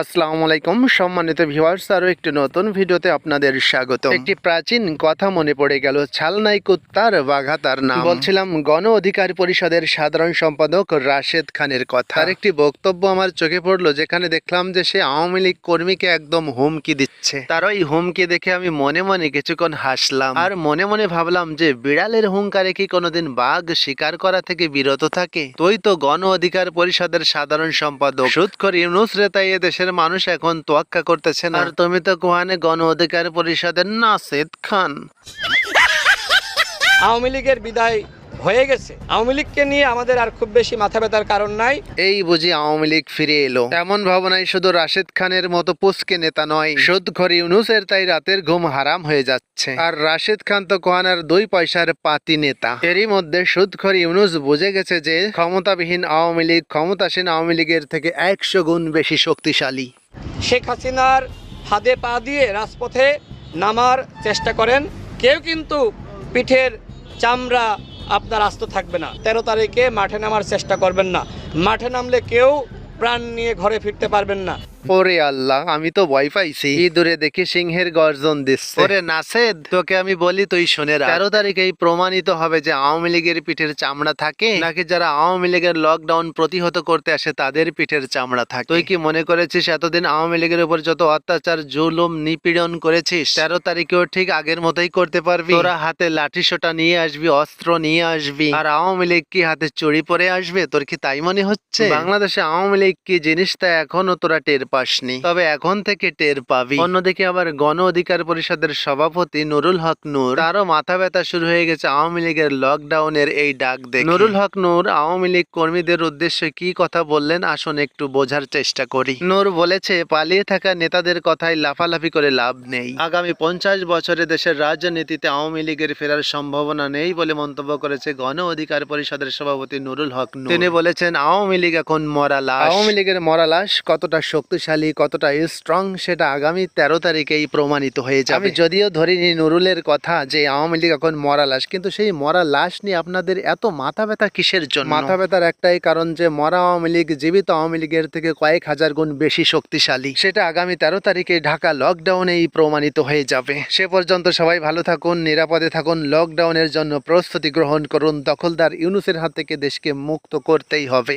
আসসালামু আলাইকুম। সম্মানিত ভিউয়ার্স আরও একটি নতুন ভিডিওতে আপনাদের স্বাগত একটি প্রাচীন কথা মনে পড়ে গেল ছালনাই কুত্তার বাঘাতার নাম। বলছিলাম গণ অধিকার পরিষদের সাধারণ সম্পাদক রাশেদ খানের কথা। আর একটি বক্তব্য আমার চোখে পড়ল যেখানে দেখলাম যে সে আওয়ামী লীগ কর্মীকে একদম হুমকি দিচ্ছে। তার ওই হুমকি দেখে আমি মনে মনে কিছুক্ষণ হাসলাম। আর মনে মনে ভাবলাম যে বিড়ালের হুঙ্কারে কি কোনোদিন বাঘ শিকার করা থেকে বিরত থাকে? তুই তো গণ অধিকার পরিষদের সাধারণ সম্পাদক। সুৎখর ইউনুস রে তাই দেশের মানুষ এখন তোয়াক্কা করতেছে না। আর তুমি তো কোহানে গণ অধিকার পরিষদের নাসিদ খান। আওয়ামী লীগের বিদায় হয়ে গেছে। আওয়ামী লীগকে নিয়ে আমাদের আর খুব বেশি মাথা ব্যথার কারণ নাই। এই বুঝি আওয়ামী লীগ ফিরে এলো। এমন ভাবনায় শুধু রাশেদ খানের মতো পুস্কে নেতা নয় সুদখর ইউনুসের তাই রাতের ঘুম হারাম হয়ে যাচ্ছে। আর রাশেদ খান তো কোহানার দুই পয়সার পাতি নেতা। এরই মধ্যে সুদখর ইউনুস বুঝে গেছে যে ক্ষমতাবিহীন আওয়ামী লীগ ক্ষমতাসীন আওয়ামী লীগের থেকে একশো গুণ বেশি শক্তিশালী। শেখ হাসিনার ফাঁদে পা দিয়ে রাজপথে নামার চেষ্টা করেন। কেউ কিন্তু পিঠের চামড়া আপনার আস্ত থাকবে না। তেরো তারিখে মাঠে নামার চেষ্টা করবেন না। মাঠে নামলে কেউ প্রাণ নিয়ে ঘরে ফিরতে পারবেন না। ওরে আল্লাহ আমি তো ভয় পাইছি। দূরে দেখি সিংহের গর্জন দিচ্ছে। ওরে নাসেদ তোকে আমি বলি তুই শুনে রাখ। তেরো তারিখেই প্রমাণিত হবে যে আওয়ামী লীগের পিঠের চামড়া থাকে নাকি যারা আওয়ামী লীগের লকডাউন প্রতিহত করতে আসে তাদের পিঠের চামড়া থাকে। তুই কি মনে করেছিস এতদিন আওয়ামী লীগের উপর যত অত্যাচার জুলুম নিপীড়ন করেছিস? তেরো তারিখেও ঠিক আগের মতোই করতে পারবি। তোরা হাতে লাঠি সোটা নিয়ে আসবি অস্ত্র নিয়ে আসবি। আর আওয়ামী লীগ কি হাতে চুরি পরে আসবে? তোর কি তাই মনে হচ্ছে? বাংলাদেশে আওয়ামী লীগ কি জিনিসটা এখনও তোরা টের পাসনি। তবে এখন থেকে টের পাবি। অন্যদিকে আবার গণ অধিকার পরিষদের সভাপতি নুরুল হক নূর, তারও মাথা ব্যথা শুরু হয়ে গেছে আওয়ামী লীগের লকডাউনের এই ডাক দেখে। নুরুল হক নূর, আওয়ামী লীগ কর্মীদের উদ্দেশ্যে কি কথা বললেন আসুন একটু বোঝার চেষ্টা করি। নূর বলেছে, পালিয়ে থাকা নেতাদের কথায় লাফালাফি করে লাভ নেই। আগামী পঞ্চাশ বছরে দেশের রাজনীতিতে আওয়ামী লীগের ফেরার সম্ভাবনা নেই বলে মন্তব্য করেছে গণ অধিকার পরিষদের সভাপতি নুরুল হক নূর। তিনি বলেছেন, আওয়ামী লীগ এখন মরা লাশ। আওয়ামী লীগের মরা লাশ কতটা শক্তিশালী কতটা স্ট্রং সেটা আগামী তেরো তারিখেই প্রমাণিত হয়ে যাবে। আমি যদিও ধরিনি নুরুলের কথা যে আওয়ামী লীগ এখন মরা লাশ কিন্তু সেই মরা লাশ নিয়ে আপনাদের এত মাথা ব্যথা কিসের জন্য? মাথা ব্যথার একটাই কারণ যে মরা আওয়ামী লীগ জীবিত আওয়ামী লীগের থেকে কয়েক হাজার গুণ বেশি শক্তিশালী। সেটা আগামী তেরো তারিখে ঢাকা লকডাউনেই প্রমাণিত হয়ে যাবে। সে পর্যন্ত সবাই ভালো থাকুন নিরাপদে থাকুন লকডাউনের জন্য প্রস্তুতি গ্রহণ করুন। দখলদার ইউনুসের হাত থেকে দেশকে মুক্ত করতেই হবে।